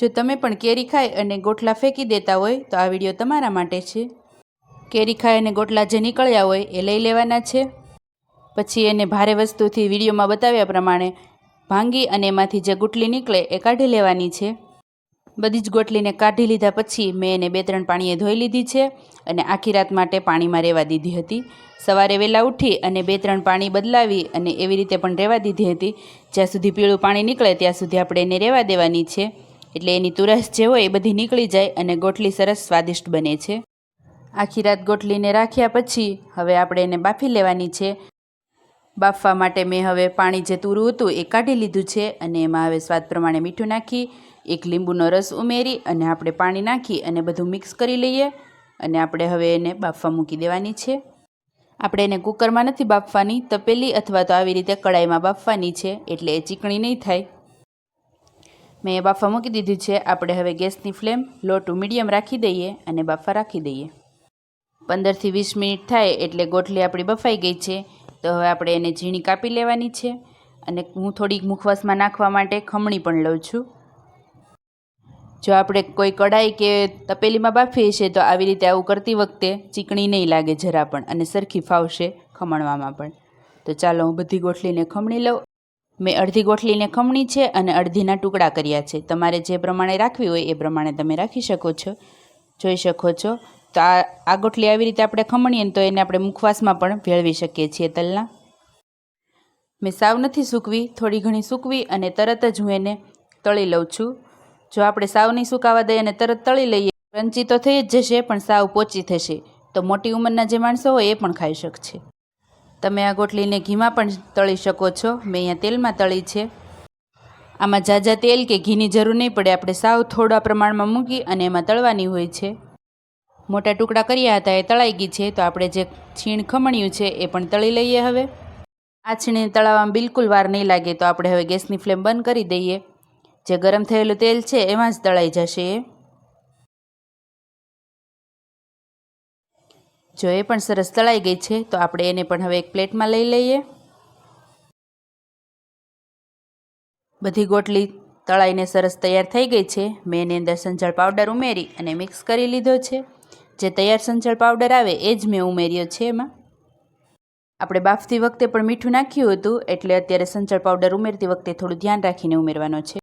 જો તમે પણ કેરી ખાઈ અને ગોટલા ફેંકી દેતા હોય, તો આ વીડિયો તમારા માટે છે. કેરી ખાઈ અને ગોટલા જે નીકળ્યા હોય, એ લઈ લેવાના છે. પછી એને ભારે વસ્તુથી વિડીયોમાં બતાવ્યા પ્રમાણે ભાંગી અને એમાંથી જે ગુટલી નીકળે, એ કાઢી લેવાની છે. બધી જ ગોટલીને કાઢી લીધા પછી મેં એને બે ત્રણ પાણીએ ધોઈ લીધી છે અને આખી રાત માટે પાણીમાં રહેવા દીધી હતી. સવારે વહેલા ઉઠી અને બે ત્રણ પાણી બદલાવી અને એવી રીતે પણ રહેવા દીધી હતી. જ્યાં સુધી પીળું પાણી નીકળે, ત્યાં સુધી આપણે એને રહેવા દેવાની છે. એટલે એની તુરસ જે હોય એ બધી નીકળી જાય અને ગોટલી સરસ સ્વાદિષ્ટ બને છે. આખી રાત ગોટલીને રાખ્યા પછી હવે આપણે એને બાફી લેવાની છે. બાફવા માટે મેં હવે પાણી જે તૂરું હતું એ કાઢી લીધું છે અને એમાં હવે સ્વાદ પ્રમાણે મીઠું નાખી, એક લીંબુનો રસ ઉમેરી અને આપણે પાણી નાખી અને બધું મિક્સ કરી લઈએ અને આપણે હવે એને બાફવા મૂકી દેવાની છે. આપણે એને કુકરમાં નથી બાફવાની, તપેલી અથવા તો આવી રીતે કડાઈમાં બાફવાની છે એટલે એ ચીકણી નહીં થાય. મેં એ બાફવા મૂકી દીધું છે. આપણે હવે ગેસની ફ્લેમ લો ટુ મીડિયમ રાખી દઈએ અને બાફા રાખી દઈએ. પંદરથી વીસ મિનિટ થાય એટલે ગોટલી આપણી બફાઈ ગઈ છે. તો હવે આપણે એને ઝીણી કાપી લેવાની છે અને હું થોડીક મુખવાસમાં નાખવા માટે ખમણી પણ લઉં છું. જો આપણે કોઈ કઢાઈ કે તપેલીમાં બાફીએ છીએ તો આવી રીતે આવું કરતી વખતે ચીકણી નહીં લાગે જરા પણ અને સરખી ફાવશે ખમણવામાં પણ. તો ચાલો હું બધી ગોઠલીને ખમણી લઉં. મેં અડધી ગોઠલીને ખમણી છે અને અડધીના ટુકડા કર્યા છે. તમારે જે પ્રમાણે રાખવી હોય એ પ્રમાણે તમે રાખી શકો છો. જોઈ શકો છો. તો આ આ ગોઠલી આવી રીતે આપણે ખમણીએ તો એને આપણે મુખવાસમાં પણ ભેળવી શકીએ છીએ તલના. મેં સાવ નથી સૂકવી, થોડી ઘણી સૂકવી અને તરત જ હું એને તળી લઉં છું. જો આપણે સાવ નહીં સુકાવા દઈએ અને તરત તળી લઈએ ક્રંચી તો થઈ જ જશે પણ સાવ પોચી થશે. તો મોટી ઉંમરના જે માણસો હોય એ પણ ખાઈ શકશે. તમે આ ગોટલીને ઘીમાં પણ તળી શકો છો. મેં અહીંયા તેલમાં તળી છે. આમાં ઝાઝા તેલ કે ઘીની જરૂર નહીં પડે. આપણે સાવ થોડા પ્રમાણમાં મૂકી અને એમાં તળવાની હોય છે. મોટા ટુકડા કર્યા હતા, એ તળાઈ ગઈ છે. તો આપણે જે છીણ ખમણ્યું છે, એ પણ તળી લઈએ હવે. આ છીણીને તળાવવામાં બિલકુલ વાર નહીં લાગે, તો આપણે હવે ગેસની ફ્લેમ બંધ કરી દઈએ. જે ગરમ થયેલું તેલ છે, એમાં જ તળાઈ જશે. એ જો એ પણ સરસ તળાઈ ગઈ છે, તો આપણે એને પણ હવે એક પ્લેટમાં લઈ લઈએ. બધી ગોટલી તળાઈને સરસ તૈયાર થઈ ગઈ છે. મેં એની અંદર સંચળ પાવડર ઉમેરી અને મિક્સ કરી લીધો છે. જે તૈયાર સંચળ પાવડર આવે, એ જ મેં ઉમેર્યો છે એમાં. આપણે બાફતી વખતે પણ મીઠું નાખ્યું હતું, એટલે અત્યારે સંચળ પાવડર ઉમેરતી વખતે થોડું ધ્યાન રાખીને ઉમેરવાનો છે.